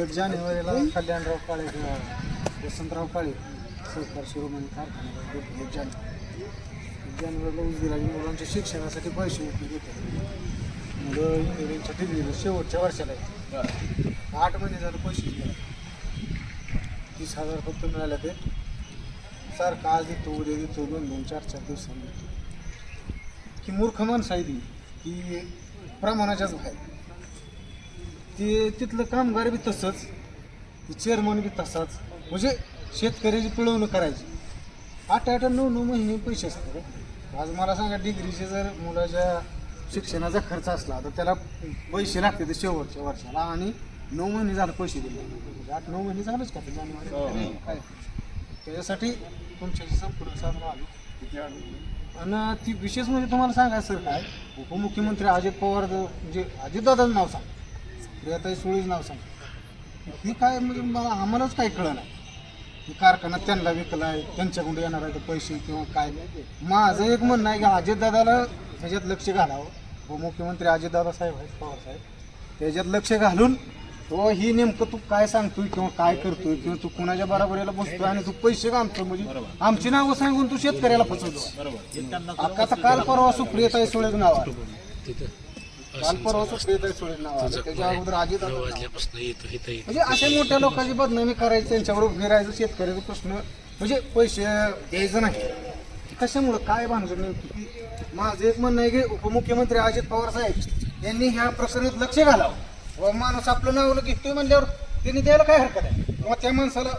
एक जानेवारीला कल्याणराव काळे वसंतराव काळे सरकार शिरोमणी कारखान्याला भेटले एक जानेवारी. एक जानेवारीला ऊस मुलांच्या शिक्षणासाठी पैसे उपयोग होते मुलं इंजिनिअरिंगच्या डिग्रीला शेवटच्या वर्षाला आहेत. आठ महिने झालं पैसे दिले. तीस हजार फक्त मिळाले ते. सारखं आज देतो उद्या देतो दोन दोन चार चार दिवसांनी. देतो की मूर्ख माणसं आहे ती की प्रमाणाच्याच बाहेर. ते तिथलं कामगार बी तसंच ते चेअरमन बी तसाच. म्हणजे शेतकऱ्याची पिळवणूक करायची. आठ आठ नऊ नऊ महिने पैसे असतात. आज मला सांगा डिग्रीचे जर मुलाच्या शिक्षणाचा खर्च असला तर त्याला पैसे लागते ते शेवटच्या वर्षाला आणि नऊ महिने झालं पैसे दिले. म्हणजे आठ नऊ महिने झालंच का जानेवारी काय? त्याच्यासाठी तुमच्याशी संपूर्ण साधनं आलो. आणि ती विशेष म्हणजे तुम्हाला सांगायचं सर काय? उपमुख्यमंत्री अजित पवार ज- म्हणजे अजितदादाचं नाव सांग. प्रियाताई सुळेचं नाव सांग. हे काय म्हणजे मला आम्हालाच काही कळलं नाही. की कारखाना त्यांना विकला आहे त्यांच्याकडून येणार आहे ते पैसे किंवा काय. माझं एक म्हणणं आहे की अजितदादाला ह्याच्यात लक्ष घालावं. उपमुख्यमंत्री अजितदादा साहेब आहेत पवार साहेब. त्याच्यात लक्ष घालून तो ही नेमकं तू काय सांगतोय किंवा काय करतोय किंवा तू कुणाच्या बरोबरीला बसतोय आणि तू पैसे घालतोय म्हणजे आमची नावं सांगून तू शेतकऱ्याला फसवतो आता काल परवा सुप्रियताई सुळेच नाव आहे काल परवा सुप्रियताई सुळेच नाव त्याच्या अगोदर अजित म्हणजे अशा मोठ्या लोकांची बदनामी करायची त्यांच्याबरोबर फिरायचं शेतकऱ्याचा प्रश्न म्हणजे पैसे द्यायचं नाही. कशामुळं काय भानगड नेमकी? की माझं एक म्हणणं आहे की उपमुख्यमंत्री अजित पवार साहेब यांनी ह्या प्रकरणात लक्ष घालावं. व माणूस आपलं नाव घेतोय म्हणल्यावर त्यांनी द्यायला काय हरकत आहे? किंवा त्या माणसाला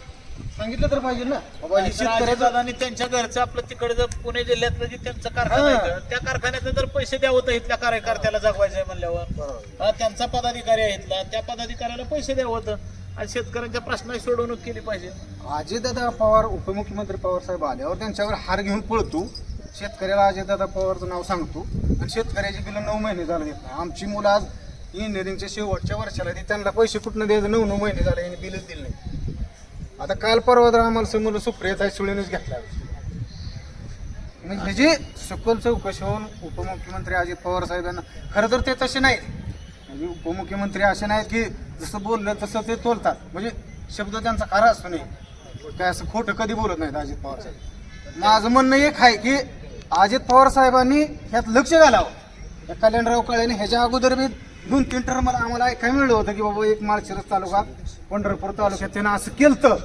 सांगितलं तर पाहिजे ना. बाबा शेतकऱ्याचं त्यांच्या घरचं आपलं तिकडे जर पुणे जिल्ह्यातलं जे त्यांचं कारखाना त्या कारखान्यात जर पैसे द्यावं तर इथल्या कार्यकर्त्याला जगवायचं आहे म्हणल्यावर. बरोबर. हा, त्यांचा पदाधिकारी आहे इथला. त्या पदाधिकाऱ्याला पैसे द्यावं होतं. आणि शेतकऱ्यांच्या प्रश्नाची सोडवणूक केली पाहिजे. अजितदादा पवार उपमुख्यमंत्री पवार साहेब आल्यावर त्यांच्यावर हार घेऊन पळतो. शेतकऱ्याला अजितदादा पवारचं नाव सांगतो. आणि शेतकऱ्याची बिलं नऊ महिने झालं देत नाही. आमची मुलं आज इंजिनिअरिंगच्या शेवटच्या वर्षाला ती त्यांना पैसे कुठनं द्यायचं? नऊ नऊ महिने झाले यांनी बिलच दिलं नाही. आता काल परवा तर आम्हाला समोर सुप्रिया सुळेनेच घेतला म्हणजे ह्याची सखोल चौकशी होऊन उपमुख्यमंत्री अजित पवार साहेबांना खरं तर ते तसे नाहीत म्हणजे उपमुख्यमंत्री असे नाहीत की जसं बोललं तसं ते तोलतात. म्हणजे शब्द त्यांचा खरा असतो नाही काय असं खोटं कधी बोलत नाहीत अजित पवार साहेब. माझं म्हणणं एक आहे की अजित पवार साहेबांनी ह्यात लक्ष घालावं. या कल्याणराव काळेने ह्याच्या अगोदर बी दोन तीन आम्हाला ऐकायला मिळलं होतं की बाबा एक माळशिरस तालुका पंढरपूर तालुक्यात त्यानं असं केलं तर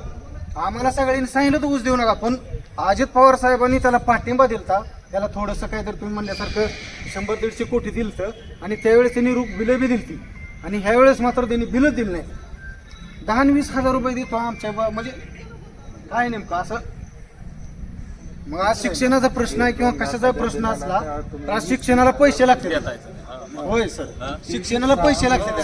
आम्हाला सगळ्यांनी सांगितलं तर ऊस देऊ नका. पण अजित पवार साहेबांनी त्याला पाठिंबा दिलता. त्याला थोडंसं काहीतरी तुम्ही म्हणल्यासारखं शंभर दीडशे कोटी दिलं आणि त्यावेळेस त्यांनी रूप बिलं बी दिलती. आणि ह्यावेळेस मात्र त्यांनी बिलं दिलं नाही दहा वीस हजार रुपये देतो आमच्या म्हणजे काय नेमकं असं? मग आज शिक्षणाचा प्रश्न आहे किंवा कशाचा प्रश्न असला तर आज शिक्षणाला पैसे लागतात होय सर. शिक्षणाला पैसे लागतात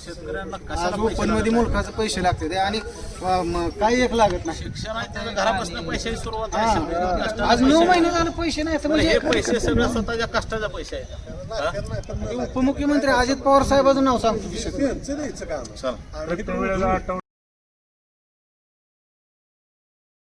शेतकऱ्यांना आज ओपनमध्ये मुलखाचे पैसे लागते ते आणि अ, म, काही एक लागत नाही. शिक्षण आहे त्याच्या घरापासून पैशाची सुरुवात कष्टाचे आज पैसे नऊ आहे. महिने झाले पैसे नाही तर बरं, हे म्हणजे पैसे सगळं स्वतःच्या कष्टाचे पैसे आहेत. हा? उपमुख्यमंत्री अजित पवार साहेबाचं नाव सांगतो विषय चला.